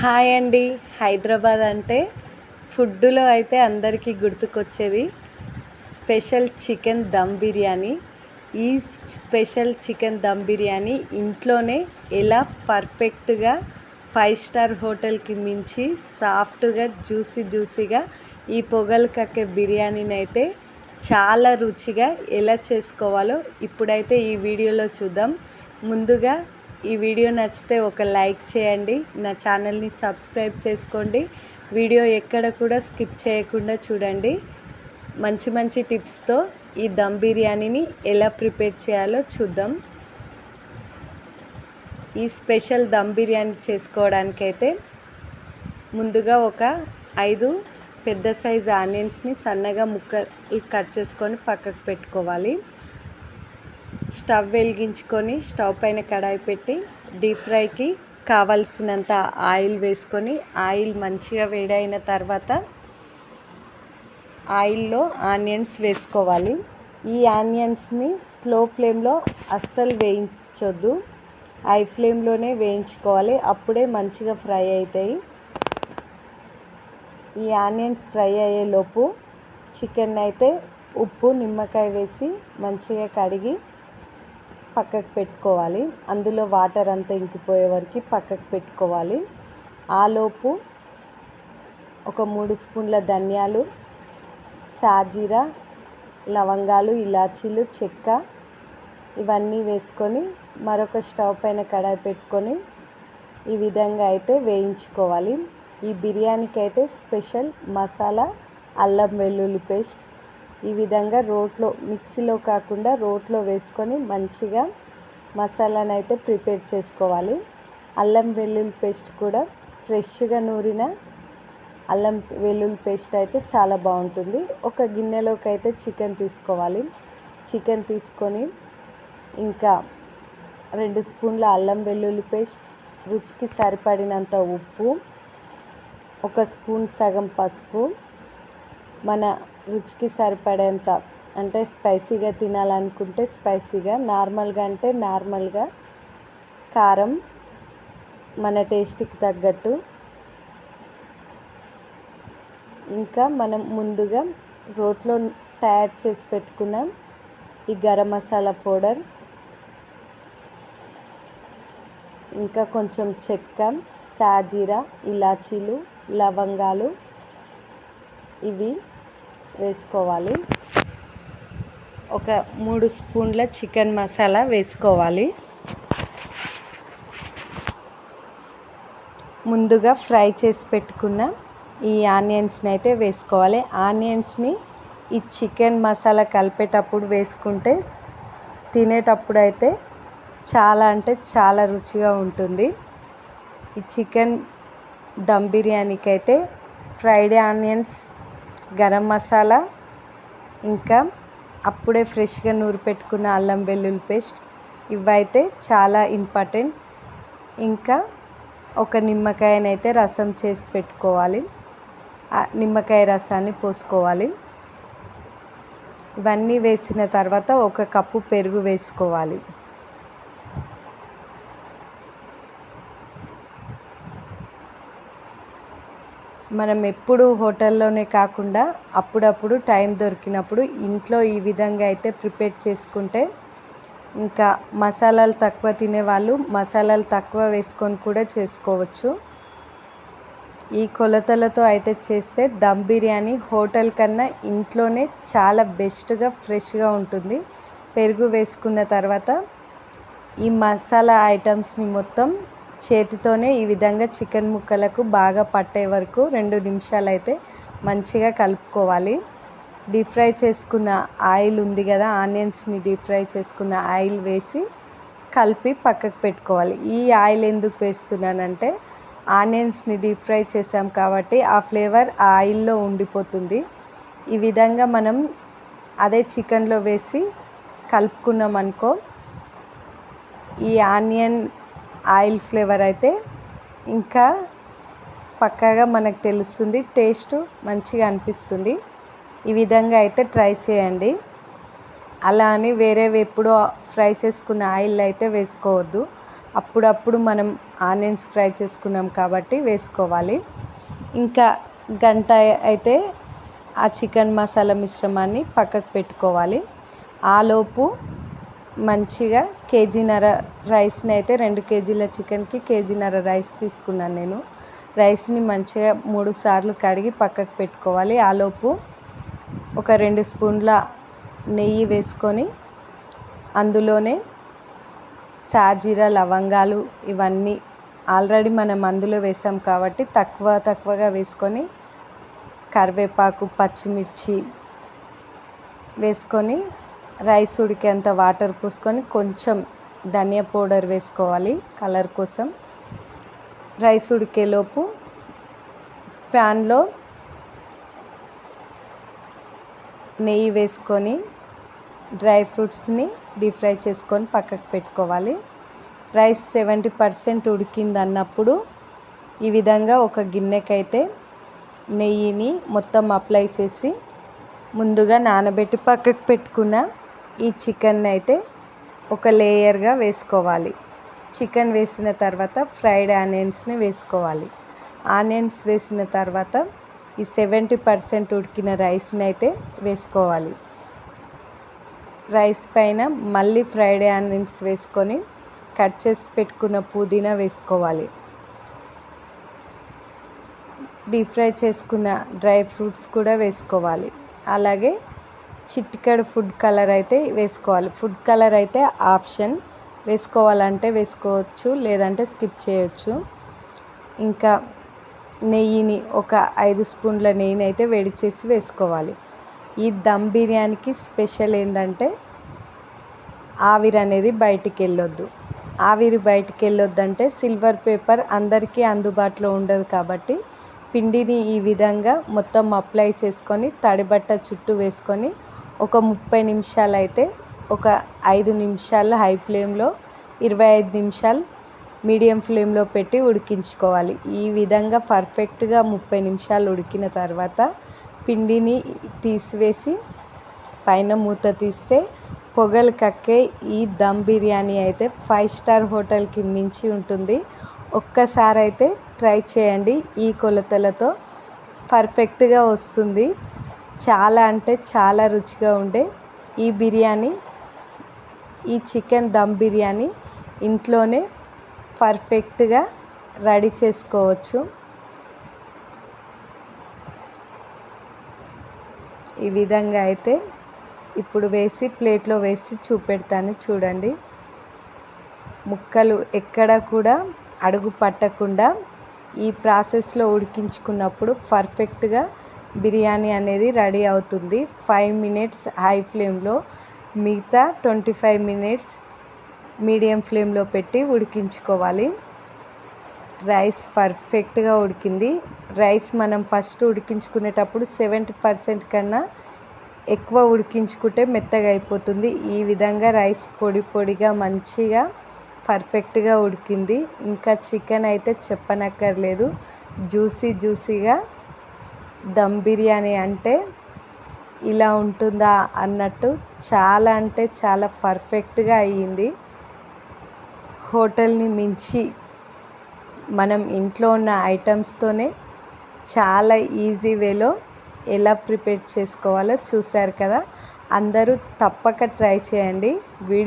Hi అండి. హైదరాబాద్ అంటే ఫుడ్డులో అయితే అందరికీ గుర్తుకొచ్చేది స్పెషల్ చికెన్ దమ్ బిర్యానీ. ఈ స్పెషల్ చికెన్ దమ్ బిర్యానీ ఇంట్లోనే ఎలా పర్ఫెక్ట్గా ఫైవ్ స్టార్ హోటల్కి మించి సాఫ్ట్గా జ్యూసీ జ్యూసీగా ఈ పొగలు కక్కే బిర్యానీని అయితే చాలా రుచిగా ఎలా చేసుకోవాలో ఇప్పుడైతే ఈ వీడియోలో చూద్దాం. ముందుగా ఈ వీడియో నచ్చితే ఒక లైక్ చేయండి. నా ఛానల్ని సబ్స్క్రైబ్ చేసుకోండి. వీడియో ఎక్కడ కూడా స్కిప్ చేయకుండా చూడండి. మంచి మంచి టిప్స్తో ఈ దమ్ బిర్యానీని ఎలా ప్రిపేర్ చేయాలో చూద్దాం. ఈ స్పెషల్ దమ్ బిర్యానీ చేసుకోవడానికైతే ముందుగా ఒక ఐదు పెద్ద సైజు ఆనియన్స్ని సన్నగా ముక్కలు కట్ చేసుకొని పక్కకు పెట్టుకోవాలి. స్టవ్ వెలిగించుకొని స్టవ్ పైన కడాయి పెట్టి డీప్ ఫ్రైకి కావలసినంత ఆయిల్ వేసుకొని ఆయిల్ మంచిగా వేడైన తర్వాత ఆయిల్లో ఆనియన్స్ వేసుకోవాలి. ఈ ఆనియన్స్ని స్లో ఫ్లేమ్లో అస్సలు వేయించొద్దు. హై ఫ్లేమ్లోనే వేయించుకోవాలి. అప్పుడే మంచిగా ఫ్రై అవుతాయి. ఈ ఆనియన్స్ ఫ్రై అయ్యేలోపు చికెన్ అయితే ఉప్పు నిమ్మకాయ వేసి మంచిగా కడిగి పక్కకు పెట్టుకోవాలి. అందులో వాటర్ అంతా ఇంకిపోయే వరకు పక్కకు పెట్టుకోవాలి. ఆలోపు ఒక మూడు స్పూన్ల ధనియాలు సాజీరా లవంగాలు ఇలాచీలు చెక్క ఇవన్నీ వేసుకొని మరొక స్టవ్ పైన కడాయి పెట్టుకొని ఈ విధంగా అయితే వేయించుకోవాలి. ఈ బిర్యానీకి అయితే స్పెషల్ మసాలా అల్లం వెల్లుల్లి పేస్ట్ ఈ విధంగా రోట్లో మిక్సీలో కాకుండా రోట్లో వేసుకొని మంచిగా మసాలాను అయితే ప్రిపేర్ చేసుకోవాలి. అల్లం వెల్లుల్లి పేస్ట్ కూడా ఫ్రెష్గా నూరిన అల్లం వెల్లుల్లి పేస్ట్ అయితే చాలా బాగుంటుంది. ఒక గిన్నెలోకి అయితే చికెన్ తీసుకోవాలి. చికెన్ తీసుకొని ఇంకా రెండు స్పూన్ల అల్లం వెల్లుల్లి పేస్ట్ రుచికి సరిపడినంత ఉప్పు ఒక స్పూన్ సగం పసుపు మన రుచికి సరిపడేంత అంటే స్పైసీగా తినాలనుకుంటే స్పైసీగా నార్మల్గా అంటే నార్మల్గా కారం మన టేస్ట్కి తగ్గట్టు. ఇంకా మనం ముందుగా రోట్లో తయారు చేసి పెట్టుకున్నాం ఈ గరం మసాలా పౌడర్ ఇంకా కొంచెం చెక్క సాజీరా ఇలాచీలు లవంగాలు ఇవి వేసుకోవాలి. ఒక మూడు స్పూన్ల చికెన్ మసాలా వేసుకోవాలి. ముందుగా ఫ్రై చేసి పెట్టుకున్న ఈ ఆనియన్స్ని అయితే వేసుకోవాలి. ఆనియన్స్ని ఈ చికెన్ మసాలా కలిపేటప్పుడు వేసుకుంటే తినేటప్పుడు అయితే చాలా అంటే చాలా రుచిగా ఉంటుంది. ఈ చికెన్ దమ్ బిర్యానీకి అయితే ఫ్రైడ్ ఆనియన్స్ గరం మసాలా ఇంకా అప్పుడే ఫ్రెష్గా నూరి పెట్టుకున్న అల్లం వెల్లుల్లి పేస్ట్. ఇవైతే చాలా ఇంపార్టెంట్. ఇంకా ఒక నిమ్మకాయనైతే రసం చేసి పెట్టుకోవాలి. నిమ్మకాయ రసాన్ని పోసుకోవాలి. ఇవన్నీ వేసిన తర్వాత ఒక కప్పు పెరుగు వేసుకోవాలి. మనం ఎప్పుడు హోటల్లోనే కాకుండా అప్పుడప్పుడు టైం దొరికినప్పుడు ఇంట్లో ఈ విధంగా అయితే ప్రిపేర్ చేసుకుంటే ఇంకా మసాలాలు తక్కువ తినేవాళ్ళు మసాలాలు తక్కువ వేసుకొని కూడా చేసుకోవచ్చు. ఈ కొలతలతో అయితే చేస్తే దమ్ బిర్యానీ హోటల్ కన్నా ఇంట్లోనే చాలా బెస్ట్గా ఫ్రెష్గా ఉంటుంది. పెరుగు వేసుకున్న తర్వాత ఈ మసాలా ఐటమ్స్ని మొత్తం చేతితోనే ఈ విధంగా చికెన్ ముక్కలకు బాగా పట్టే వరకు రెండు నిమిషాలు అయితే మంచిగా కలుపుకోవాలి. డీప్ ఫ్రై చేసుకున్న ఆయిల్ ఉంది కదా ఆనియన్స్ని డీప్ ఫ్రై చేసుకున్న ఆయిల్ వేసి కలిపి పక్కకు పెట్టుకోవాలి. ఈ ఆయిల్ ఎందుకు వేస్తున్నానంటే ఆనియన్స్ని డీప్ ఫ్రై చేసాం కాబట్టి ఆ ఫ్లేవర్ ఆ ఆయిల్లో ఉండిపోతుంది. ఈ విధంగా మనం అదే చికెన్లో వేసి కలుపుకున్నాం అనుకో ఈ ఆనియన్ ఆయిల్ ఫ్లేవర్ అయితే ఇంకా పక్కాగా మనకు తెలుస్తుంది టేస్ట్ మంచిగా అనిపిస్తుంది. ఈ విధంగా అయితే ట్రై చేయండి. అలా అని వేరే ఎప్పుడో ఫ్రై చేసుకున్న ఆయిల్ అయితే వేసుకోవద్దు. అప్పుడప్పుడు మనం ఆనియన్స్ ఫ్రై చేసుకున్నాం కాబట్టి వేసుకోవాలి. ఇంకా గంట అయితే ఆ చికెన్ మసాలా మిశ్రమాన్ని పక్కకు పెట్టుకోవాలి. ఆలోపు మంచిగా కేజీన్నర రైస్ని అయితే రెండు కేజీల చికెన్కి కేజీన్నర రైస్ తీసుకున్నాను నేను. రైస్ని మంచిగా మూడు సార్లు కడిగి పక్కకు పెట్టుకోవాలి. ఆలోపు ఒక రెండు స్పూన్ల నెయ్యి వేసుకొని అందులోనే సాజీర లవంగాలు ఇవన్నీ ఆల్రెడీ మనం అందులో వేసాం కాబట్టి తక్కువ తక్కువగా వేసుకొని కరివేపాకు పచ్చిమిర్చి వేసుకొని రైస్ ఉడికేంత వాటర్ పోసుకొని కొంచెం ధనియా పౌడర్ వేసుకోవాలి కలర్ కోసం. రైస్ ఉడికేలోపు ప్యాన్లో నెయ్యి వేసుకొని డ్రై ఫ్రూట్స్ని డీప్ ఫ్రై చేసుకొని పక్కకు పెట్టుకోవాలి. రైస్ సెవెంటీ పర్సెంట్ ఉడికింది అన్నప్పుడు ఈ విధంగా ఒక గిన్నెకైతే నెయ్యిని మొత్తం అప్లై చేసి ముందుగా నానబెట్టి పక్కకు పెట్టుకున్న ఈ చికెన్ అయితే ఒక లేయర్గా వేసుకోవాలి. చికెన్ వేసిన తర్వాత ఫ్రైడ్ ఆనియన్స్ని వేసుకోవాలి. ఆనియన్స్ వేసిన తర్వాత ఈ సెవెంటీ పర్సెంట్ ఉడికిన రైస్ని అయితే వేసుకోవాలి. రైస్ పైన మళ్ళీ ఫ్రైడ్ ఆనియన్స్ వేసుకొని కట్ చేసి పెట్టుకున్న పుదీనా వేసుకోవాలి. డీప్ ఫ్రై చేసుకున్న డ్రై ఫ్రూట్స్ కూడా వేసుకోవాలి. అలాగే చిటికెడు ఫుడ్ కలర్ అయితే వేసుకోవాలి. ఫుడ్ కలర్ అయితే ఆప్షన్. వేసుకోవాలంటే వేసుకోవచ్చు లేదంటే స్కిప్ చేయొచ్చు. ఇంకా నెయ్యిని ఒక ఐదు స్పూన్ల నెయ్యిని అయితే వేడి చేసి వేసుకోవాలి. ఈ దమ్ బిర్యానీకి స్పెషల్ ఏంటంటే ఆవిరి అనేది బయటికి వెళ్ళొద్దు ఆవిరి బయటికి వెళ్ళొద్దంటే సిల్వర్ పేపర్ అందరికీ అందుబాటులో ఉండదు కాబట్టి పిండిని ఈ విధంగా మొత్తం అప్లై చేసుకొని తడిబట్ట చుట్టూ వేసుకొని ఒక ముప్పై నిమిషాలు అయితే ఒక ఐదు నిమిషాలు హై ఫ్లేమ్లో ఇరవై ఐదు నిమిషాలు మీడియం ఫ్లేమ్లో పెట్టి ఉడికించుకోవాలి. ఈ విధంగా పర్ఫెక్ట్గా ముప్పై నిమిషాలు ఉడికిన తర్వాత పిండిని తీసివేసి పైన మూత తీస్తే పొగలు కక్కే ఈ దమ్ బిర్యానీ అయితే ఫైవ్ స్టార్ హోటల్కి మించి ఉంటుంది. ఒక్కసారి అయితే ట్రై చేయండి. ఈ కొలతలతో పర్ఫెక్ట్గా వస్తుంది. చాలా అంటే చాలా రుచిగా ఉండే ఈ బిర్యానీ ఈ చికెన్ దమ్ బిర్యానీ ఇంట్లోనే పర్ఫెక్ట్గా రెడీ చేసుకోవచ్చు. ఈ విధంగా అయితే ఇప్పుడు వేసి ప్లేట్లో వేసి చూపెడతాను చూడండి. ముక్కలు ఎక్కడ కూడా అడుగు పట్టకుండా ఈ ప్రాసెస్లో ఉడికించుకున్నప్పుడు పర్ఫెక్ట్గా బిర్యానీ అనేది రెడీ అవుతుంది. ఫైవ్ మినిట్స్ హై ఫ్లేమ్లో మిగతా ట్వంటీ ఫైవ్ మినిట్స్ మీడియం ఫ్లేమ్లో పెట్టి ఉడికించుకోవాలి. రైస్ పర్ఫెక్ట్గా ఉడికింది. రైస్ మనం ఫస్ట్ ఉడికించుకునేటప్పుడు సెవెంటీ పర్సెంట్ కన్నా ఎక్కువ ఉడికించుకుంటే మెత్తగా అయిపోతుంది. ఈ విధంగా రైస్ పొడి పొడిగా మంచిగా పర్ఫెక్ట్గా ఉడికింది. ఇంకా చికెన్ అయితే చెప్పనక్కర్లేదు. జ్యూసీ జ్యూసీగా దమ్ బిర్యానీ అంటే ఇలా ఉంటుందా అన్నట్టు చాలా అంటే చాలా పర్ఫెక్ట్గా అయ్యింది. హోటల్ని మించి మనం ఇంట్లో ఉన్న ఐటమ్స్తోనే చాలా ఈజీ వేలో ఎలా ప్రిపేర్ చేసుకోవాలో చూశారు కదా. అందరూ తప్పక ట్రై చేయండి. వీడియో